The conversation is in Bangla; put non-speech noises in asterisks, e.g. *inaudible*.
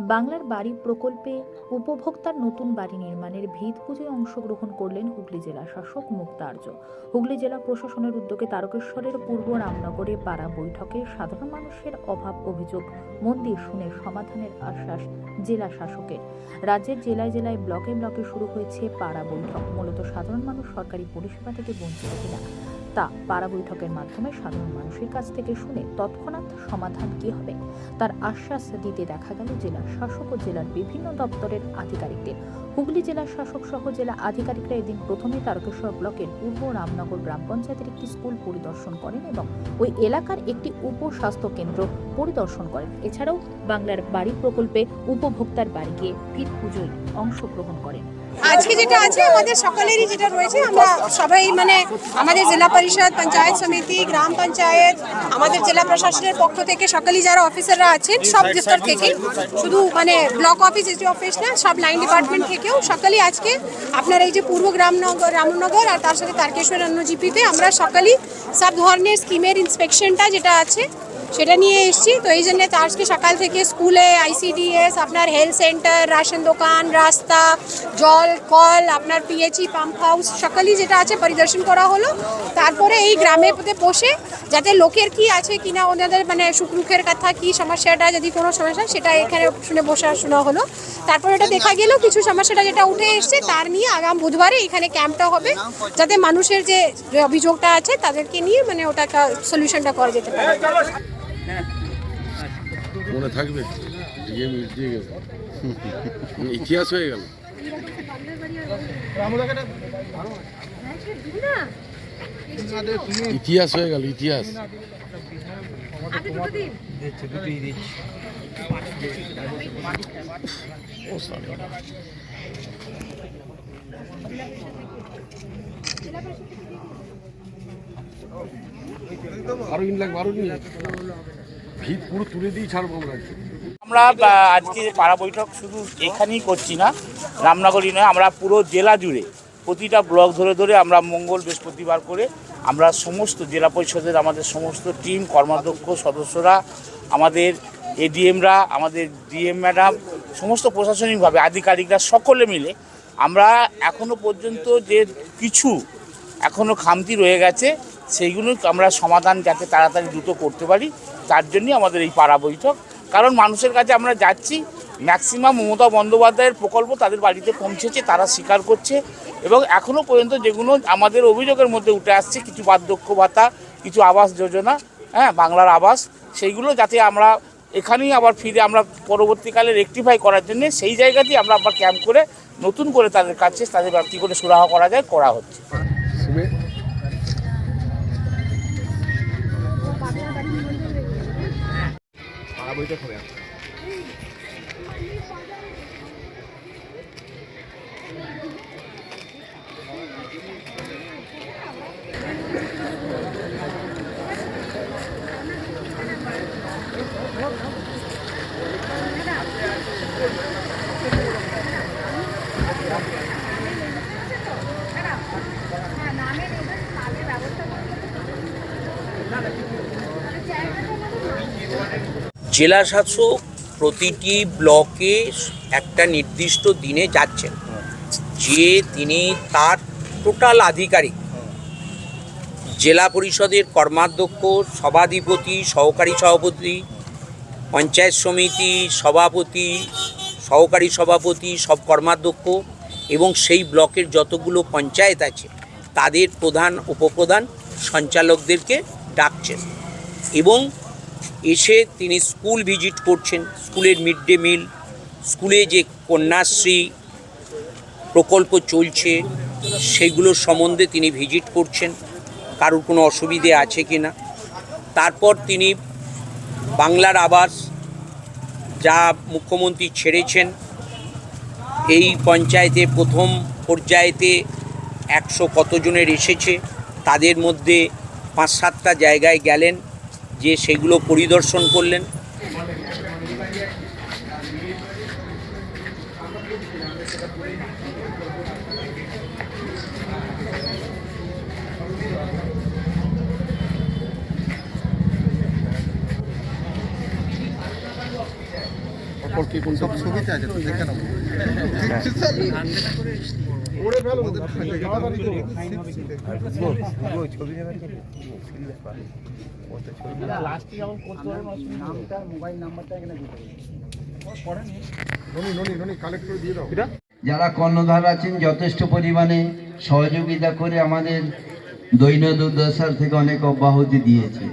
বাংলার বাড়ি প্রকল্পে উপভোক্তার নতুন বাড়ি নির্মাণের ভিত পুজোয় অংশগ্রহণ করলেন হুগলি জেলা শাসক মুক্তার্য। হুগলি জেলা প্রশাসনের উদ্যোগে তারকেশ্বরের পূর্ব রামনগরে পাড়া বৈঠকে সাধারণ মানুষের অভাব অভিযোগ মন্দির শুনে সমাধানের আশ্বাস জেলা শাসকের। রাজ্যের জেলায় জেলায় ব্লকে ব্লকে শুরু হয়েছে পাড়া বৈঠক। মূলত সাধারণ মানুষ সরকারি পরিষেবা থেকে বঞ্চিত কিনা তা পাড়া বৈঠকের মাধ্যমে সাধারণ মানুষের কাছ থেকে শুনে তৎক্ষণাৎ সমাধান কী হবে? তার আশ্বাস দিতে দেখা গেল জেলা শাসক ও জেলার বিভিন্ন দপ্তরের আধিকারিকদের। হুগলি জেলার শাসক সহ জেলা আধিকারিকরা এদিন প্রথমে তারকেশ্বর ব্লকের পূর্ব রামনগর গ্রাম পঞ্চায়েতের একটি স্কুল পরিদর্শন করেন এবং ওই এলাকার একটি উপস্বাস্থ্য কেন্দ্র পরিদর্শন করেন। এছাড়াও বাংলার বাড়ি প্রকল্পে উপভোক্তার বাড়ি গিয়ে ভিত পুজোয় অংশগ্রহণ করেন। আজকে যেটা আছে, আমাদের সকলেরই যেটা রয়েছে, আমরা সবাই মানে আমাদের জেলা পরিষদ, পঞ্চায়েত সমিতি, গ্রাম পঞ্চায়েত, আমাদের জেলা প্রশাসনের পক্ষ থেকে সকলেই যারা অফিসাররা আছেন, সব দপ্তর থেকে, শুধু মানে ব্লক অফিস এসডি অফিস না, সব লাইন ডিপার্টমেন্ট থেকেও সকলেই আজকে আপনার এই যে পূর্ব গ্রামনগর, রামনগর আর তার সাথে তারকেশ্বর অন্য জিপিতে আমরা সকলেই সব ধরনের স্কিমের ইন্সপেকশনটা যেটা আছে সেটা নিয়ে এসেছি। তো এই জন্য আজকে সকাল থেকে স্কুলে, আইসিডিএস, আপনার হেলথ সেন্টার, রাশন দোকান, রাস্তা, জল, কল, আপনার পিএইচই, পাম্প হাউস, সকলেই যেটা আছে পরিদর্শন করা হলো। তারপরে এই গ্রামে বসে যাতে লোকের কি আছে কিনা ওনাদের মানে সুখরুখের কথা, কি সমস্যাটা, যদি কোনো সমস্যা সেটা এখানে শুনে বসে শোনা হলো। তারপর এটা দেখা গেল, কিছু সমস্যাটা যেটা উঠে এসছে, তার নিয়ে আগাম বুধবারে এখানে ক্যাম্পটা হবে। যাতে মানুষের যে অভিযোগটা আছে, তাদেরকে নিয়ে মানে ওটা সলিউশনটা করা যেতে পারে। মনে থাকবে? দিয়ে গেছে। ইতিহাস হয়ে গেল। ইতিহাস হয়ে গেল, ইতিহাস। আরও ইন লাগবে আরও লাগবে আমরা আজকে। পাড়া বৈঠক শুধু এখানেই করছি না, রামনগরী নয়, আমরা পুরো জেলা জুড়ে প্রতিটা ব্লক ধরে ধরে আমরা মঙ্গল বৃহস্পতিবার করে আমরা সমস্ত জেলা পরিষদের, আমাদের সমস্ত টিম, কর্মাধ্যক্ষ, সদস্যরা, আমাদের এডিএমরা, আমাদের ডিএম ম্যাডাম, সমস্ত প্রশাসনিকভাবে, আধিকারিকরা সকলে মিলে আমরা এখনও পর্যন্ত যে কিছু এখনও খামতি রয়ে গেছে, সেইগুলো আমরা সমাধান যাতে তাড়াতাড়ি দ্রুত করতে পারি তার জন্যই আমাদের এই পাড়া বৈঠক। কারণ মানুষের কাছে আমরা যাচ্ছি, ম্যাক্সিমাম মমতা বন্দ্যোপাধ্যায়ের প্রকল্প তাদের বাড়িতে পৌঁছেছে, তারা স্বীকার করছে এবং এখনও পর্যন্ত যেগুলো আমাদের অভিযোগের মধ্যে উঠে আসছে, কিছু বার্ধক্য ভাতা, কিছু আবাস যোজনা হ্যাঁ বাংলার আবাস, সেইগুলো যাতে আমরা এখানেই আবার ফিরে আমরা পরবর্তীকালে রেকটিফাই করার জন্য সেই জায়গাতেই আমরা আবার ক্যাম্প করে নতুন করে তাদের কাছে তাদের কী করে সুরাহা করা যায়, করা হচ্ছে। শুনে জেলা শাসক প্রতিটি ব্লকে একটা নির্দিষ্ট দিনে যাচ্ছেন। যে তিনি তার টোটাল আধিকারিক। জেলা পরিষদের কর্মাধ্যক্ষ, সভাধিপতি, সহকারী সভাপতি, পঞ্চায়েত সমিতি, সভাপতি, সহকারী সভাপতি, সব কর্মাধ্যক্ষ এবং সেই ব্লকের যতগুলো পঞ্চায়েত আছে, তাদের প্রধান, উপপ্রধান সঞ্চালকদেরকে ডাকছেন। এবং এসে তিনি স্কুল ভিজিট করছেন, স্কুলের মিড ডে মিল, স্কুলে যে কন্যাশ্রী প্রকল্প চলছে সেগুলোর সম্বন্ধে তিনি ভিজিট করছেন, কারোর কোনো অসুবিধে আছে কি না। তারপর তিনি বাংলার আবাস যা মুখ্যমন্ত্রী ছেড়েছেন, এই পঞ্চায়েতে প্রথম পর্যায়েতে একশো কতজনের এসেছে, তাদের মধ্যে পাঁচ সাতটা জায়গায় গেলেন। যে সেগুলো পরিদর্শন করলেন? অপর কে কোনটা? সব ছবিতে আছে তুই দেখে নাও। *laughs* যারা কর্ণধার আছেন যথেষ্ট পরিমাণে সহযোগিতা করে আমাদের দৈন্য দুর্দশার থেকে অনেক অব্যাহতি দিয়েছে